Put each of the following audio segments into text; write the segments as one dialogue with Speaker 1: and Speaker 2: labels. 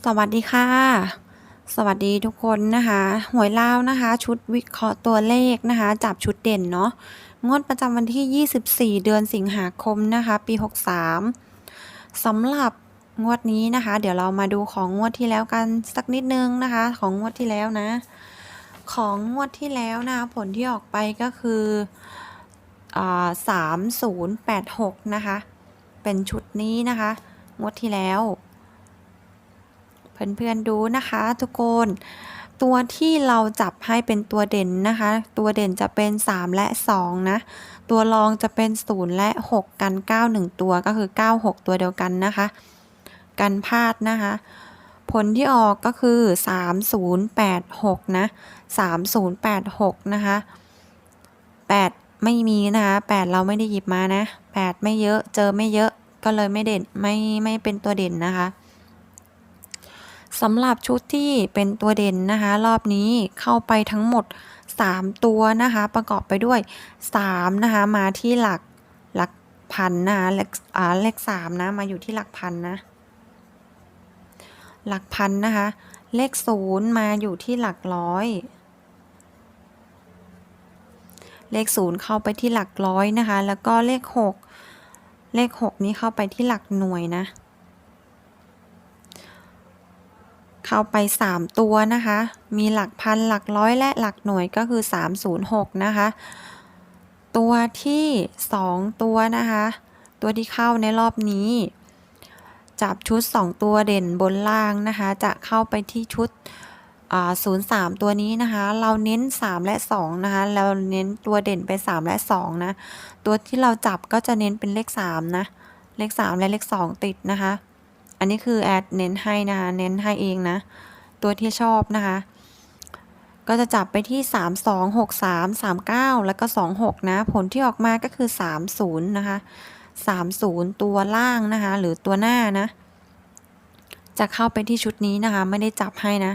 Speaker 1: สวัสดีค่ะ สวัสดีทุกคนนะคะหวยลาวนะคะ ชุดวิเคราะห์ตัวเลขนะคะ จับชุดเด่นเนาะงวดประจำวันที่ 24 เดือนสิงหาคมนะคะ ปี 63สำหรับงวดนี้นะคะ เดี๋ยวเรามาดูของงวดที่แล้วกันสักนิดนึงนะคะ ของงวดที่แล้วนะ ของงวดที่แล้วนะคะผลที่ออกไปก็คือสามศูนย์แปดหกนะคะ เป็นชุดนี้นะคะ งวดที่แล้ว เพื่อนๆดูนะคะทุกคน ตัวที่เราจับให้เป็นตัวเด่นนะคะ ตัวเด่นจะเป็น 3 และ 2 นะ ตัวรองจะเป็น 0 และ 6 กัน 9 1 ตัวก็คือ 9 6 ตัวเดียวกันนะคะ กันพลาดนะคะ ผลที่ออกก็คือ 3086 นะ 3086 นะคะ 8 ไม่มีนะคะ 8 เราไม่ได้หยิบมานะ 8 ไม่เยอะเจอไม่เยอะก็เลยไม่เด่นไม่ไม่เป็นตัวเด่นนะคะ สำหรับชุดที่เป็นตัวเด่นนะคะ รอบนี้เข้าไปทั้งหมด 3 ตัวนะคะ ประกอบไปด้วย3นะคะมาที่หลักหลักพันนะคะเลขอ่าเลขสามนะมาอยู่ที่หลักพันนะหลักพันนะคะ เลขศูนย์มาอยู่ที่หลักร้อย เลขศูนย์เข้าไปที่หลักร้อยนะคะ แล้วก็เลขหกเลขหกนี้เข้าไปที่หลักหน่วยนะ เข้าไป 3 ตัวนะคะ มีหลักพันหลักร้อยและหลักหน่วยก็คือ 306 นะคะ ตัวที่ 2 ตัวนะคะ ตัวที่เข้าในรอบนี้ จับชุด 2 ตัวเด่นบนล่างนะคะ จะเข้าไปที่ชุดศูนย์สามตัวนี้นะคะ เราเน้น 3 และ2นะคะ เราเน้นตัวเด่นไป 3 และ2นะ ตัวที่เราจับก็จะเน้นเป็นเลข3นะ เลข 3 และเลข 2 ติดนะคะ อันนี้คือแอดเน้นให้นะคะเน้นให้เองนะ ตัวที่ชอบนะคะ ก็จะจับไปที่ 3 2 6 3 3 9 แล้วก็ 2 6 นะ ผลที่ออกมาก็คือ 3 0 นะคะ 3 0 ตัวล่างนะคะ หรือตัวหน้านะ จะเข้าไปที่ชุดนี้นะคะ ไม่ได้จับให้นะ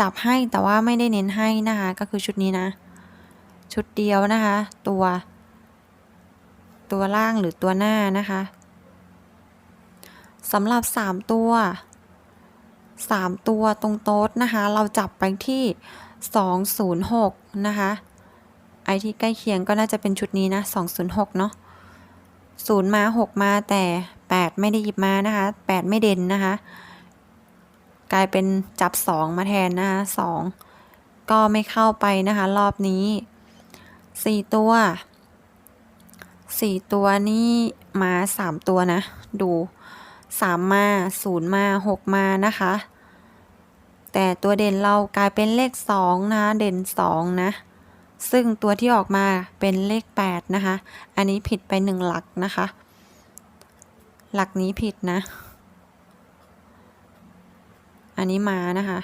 Speaker 1: จับให้แต่ว่าไม่ได้เน้นให้นะคะ ก็คือชุดนี้นะ ชุดเดียวนะคะ ตัว ตัวล่างหรือตัวหน้านะคะ สำหรับ 3 ตัว 3 ตัวตรงโต๊ดนะคะ เราจับไปที่ 206 นะคะไอที่ใกล้เคียงก็น่าจะเป็นชุดนี้นะ 206 เนาะ0 มา 6 มาแต่ 8 ไม่ได้หยิบมานะคะ 8 ไม่เด่นนะคะ กลายเป็นจับ 2 มาแทนนะคะ2ก็ไม่เข้าไปนะคะ รอบนี้ 4 ตัว 4 ตัวนี่มา 3 ตัวนะ ดู สามมาศูนย์มาหกมานะคะ แต่ตัวเด่นเรากลายเป็นเลขสองนะเด่นสองนะ ซึ่งตัวที่ออกมาเป็นเลขแปดนะคะ อันนี้ผิดไปหนึ่งหลักนะคะ หลักนี้ผิดนะ อันนี้มานะคะ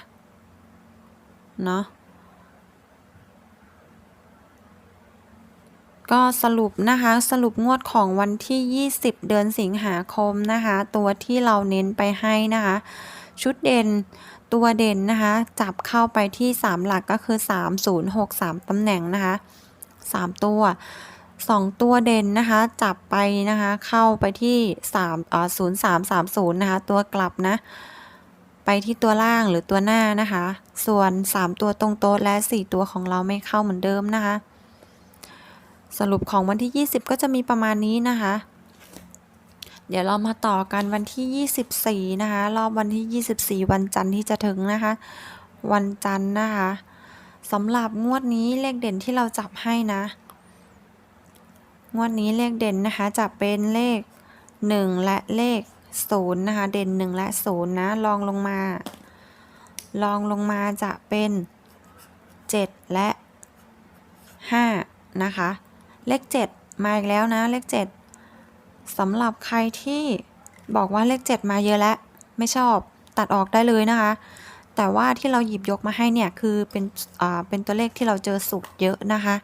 Speaker 1: เนาะ ก็สรุปนะคะสรุปงวดของวันที่ 20 เดือนสิงหาคมนะคะ ตัวที่เราเน้นไปให้นะคะ ชุดเด่นตัวเด่นนะคะ จับเข้าไปที่ 3 หลักก็คือ 3063 ตำแหน่งนะคะ 3 ตัว 2 ตัวเด่นนะคะ จับไปนะคะ เข้าไปที่3อ่า0330 นะคะ ตัวกลับนะ ไปที่ตัวล่างหรือตัวหน้านะคะ ส่วน 3 ตัวตรงโต๊ะและ 4 ตัวของเราไม่เข้าเหมือนเดิมนะคะ สรุปของวันที่ 20 ก็จะมีประมาณนี้นะคะ เดี๋ยวเรามาต่อกันวันที่ 24 นะคะ รอบวันที่ 24 วันจันทร์ที่จะถึงนะคะ วันจันทร์นะคะสำหรับงวดนี้เลขเด่นที่เราจับให้นะ งวดนี้เลขเด่นนะคะจะเป็นเลข 1 และเลข0นะคะ เด่น 1 และ 0 นะลองลงมา ลองลงมาจะเป็น 7 และ 5 นะคะ เลข 7 มาอีกแล้วนะเลข 7สำหรับใครที่บอกว่าเลข 7 มาเยอะแล้วไม่ชอบตัดออกได้เลยนะคะ แต่ว่าที่เราหยิบยกมาให้เนี่ยคือเป็นอ่าเป็นตัวเลขที่เราเจอสูตรเยอะนะคะ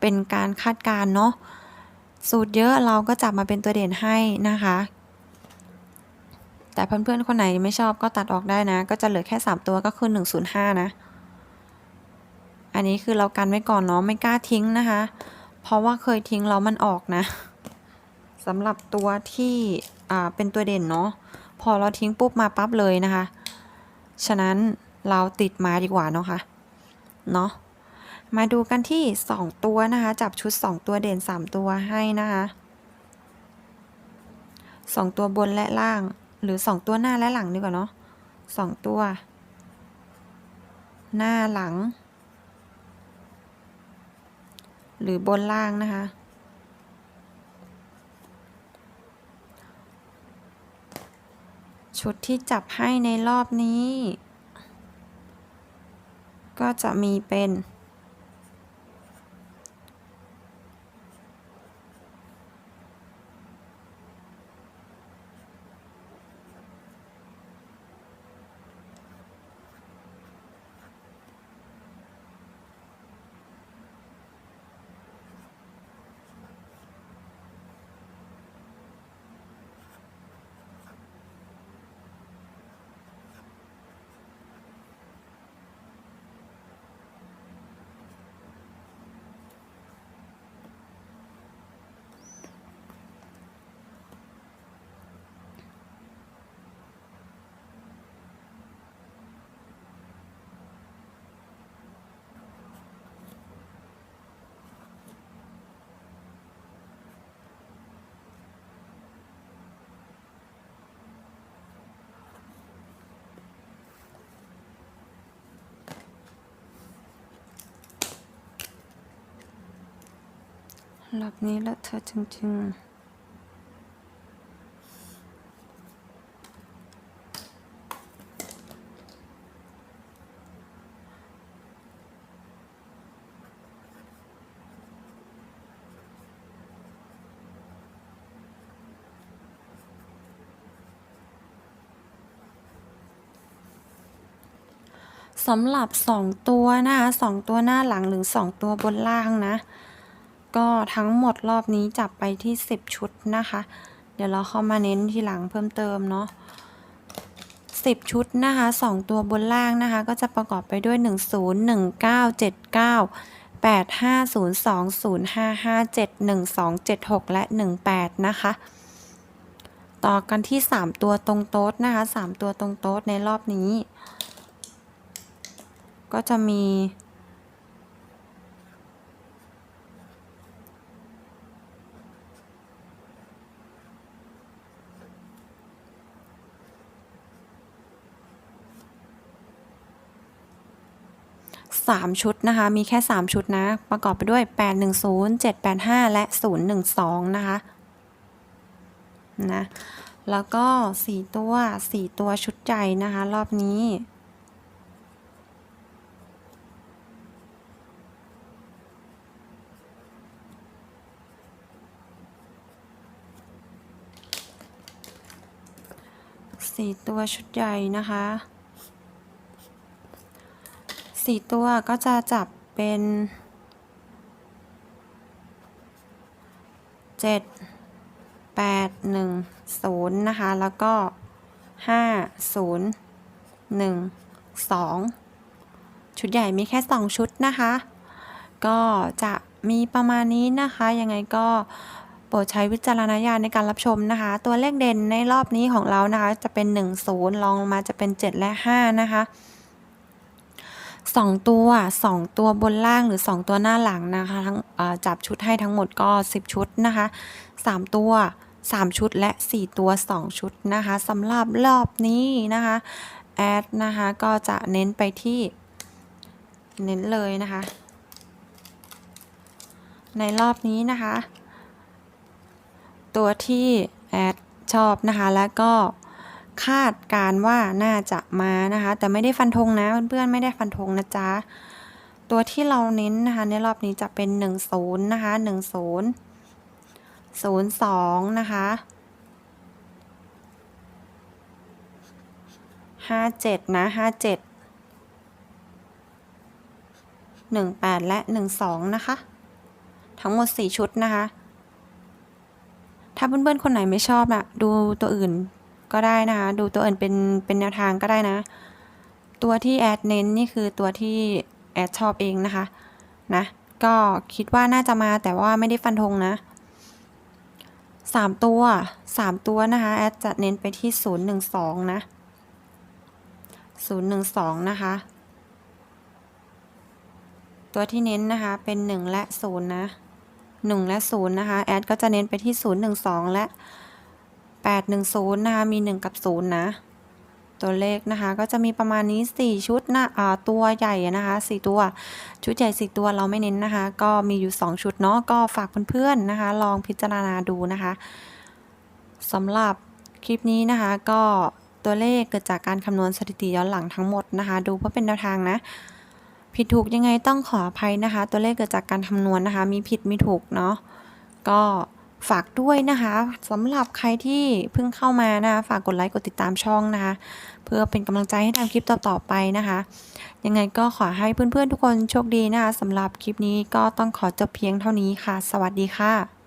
Speaker 1: เป็นการคาดการเนาะสูตรเยอะเราก็จับมาเป็นตัวเด่นให้นะคะ แต่เพื่อนๆคนไหนไม่ชอบก็ตัดออกได้นะ ก็จะเหลือแค่ 3 ตัวก็คือ 105 นะ อันนี้คือเรากันไว้ก่อนเนาะไม่กล้าทิ้งนะคะ เพราะว่าเคยทิ้งแล้วมันออกนะสำหรับตัวที่อ่าเป็นตัวเด่นเนาะพอเราทิ้งปุ๊บมาปั๊บเลยนะคะ ฉะนั้นเราติดมาดีกว่าเนาะค่ะเนาะมาดูกันที่ 2 ตัวนะคะ จับชุด 2 ตัวเด่น 3 ตัวให้นะคะ2ตัวบนและล่างหรือ 2 ตัวหน้าและหลังดีกว่าเนาะ2ตัว หน้าหลัง หรือบนล่างนะคะ ชุดที่จับให้ในรอบนี้ ก็จะมีเป็น รอบนี้ล้วเธอจริงๆสำหรับ 2 ตัวนะคะ2ตัวหน้าหลังหรือ 2 ตัวบนล่างนะ ก็ทั้งหมดรอบนี้จับไปที่ 10 ชุดนะคะ เดี๋ยวเราเข้ามาเน้นทีหลังเพิ่มเติมเนาะ10 ชุดนะคะ2ตัวบนล่างนะคะ ก็จะประกอบไปด้วย 10 19 79 8502 0557 1276 และ 18 นะคะ ต่อกันที่ 3 ตัวตรงโต๊ดนะคะ 3 ตัวตรงโต๊ดในรอบนี้ ก็จะมี 3 ชุดนะคะ มีแค่ 3 ชุดนะ ประกอบไปด้วย 810 785 และ 012 นะคะ นะ แล้วก็ 4 ตัว 4 ตัวชุดใหญ่นะคะ รอบนี้สี่ตัวชุดใหญ่นะคะ สี่ตัวก็จะจับเป็นเจ็ดแปดหนึ่งศูนย์นะคะ แล้วก็ห้าศูนย์หนึ่งสองชุดใหญ่มีแค่สองชุดนะคะ ก็จะมีประมาณนี้นะคะ ยังไงก็โปรดใช้วิจารณญาณในการรับชมนะคะ ตัวเลขเด่นในรอบนี้ของเรานะคะ จะเป็น 1 0 ลองลงมาจะเป็น 7 และ 5 นะคะ 2 ตัว 2 ตัวบนล่างหรือ 2 ตัวหน้าหลังนะคะทั้งจับชุดให้ทั้งหมดก็ 10 ชุดนะคะ 3 ตัว 3 ชุดและ 4 ตัว 2 ชุดนะคะสำหรับรอบนี้นะคะแอดนะคะก็จะเน้นไปที่เน้นเลยนะคะ ในรอบนี้นะคะ ตัวที่แอดชอบนะคะแล้วก็ คาดการว่าน่าจะมานะคะ แต่ไม่ได้ฟันธงนะเพื่อนๆไม่ได้ฟันธงนะจ๊ะ ตัวที่เราเน้นนะคะ ในรอบนี้จะเป็น 1 0 นะคะ 1 0 0 2 นะคะ 57 นะ 57 18 และ 12 นะคะ ทั้งหมด 4 ชุดนะคะ ถ้าเพื่อนๆ คนไหนไม่ชอบนะดูตัวอื่น ก็ได้นะคะ ดูตัวอื่นเป็นเป็นแนวทางก็ได้นะ ตัวที่แอดเน้นนี่คือตัวที่แอดชอบเองนะคะนะก็คิดว่าน่าจะมาแต่ว่าไม่ได้ฟันธงนะสามตัวสามตัวนะคะแอดจะเน้นไปที่ศูนย์หนึ่งสองนะศูนย์หนึ่งสองนะคะ ตัวที่เน้นนะคะเป็นหนึ่งและศูนย์นะหนึ่งและศูนย์นะคะแอดก็จะเน้นไปที่ศูนย์หนึ่งสองและ แปดหนึ่งศูนย์นะคะมีหนึ่งกับศูนย์นะ ตัวเลขนะคะก็จะมีประมาณนี้ 4 ชุดนะอ่าตัวใหญ่อะนะคะ4ตัว ชุดใหญ่ 4 ตัวเราไม่เน้นนะคะ ก็มีอยู่ 2 ชุดเนาะก็ฝากเพื่อนๆนะคะ ลองพิจารณาดูนะคะสำหรับคลิปนี้นะคะก็ตัวเลขเกิดจากการคำนวณสถิติย้อนหลังทั้งหมดนะคะ ดูเพื่อเป็นแนวทางนะ ผิดถูกยังไงต้องขออภัยนะคะ ตัวเลขเกิดจากการคำนวณนะคะ มีผิดมีถูกเนาะก็ ฝากด้วยนะคะสำหรับใครที่เพิ่งเข้ามานะคะฝากกดไลค์กดติดตามช่องนะคะ เพื่อเป็นกำลังใจให้ทำคลิปต่อๆไปนะคะ ยังไงก็ขอให้เพื่อนๆทุกคนโชคดีนะคะสำหรับคลิปนี้ก็ต้องขอจบเพียงเท่านี้ค่ะ สวัสดีค่ะ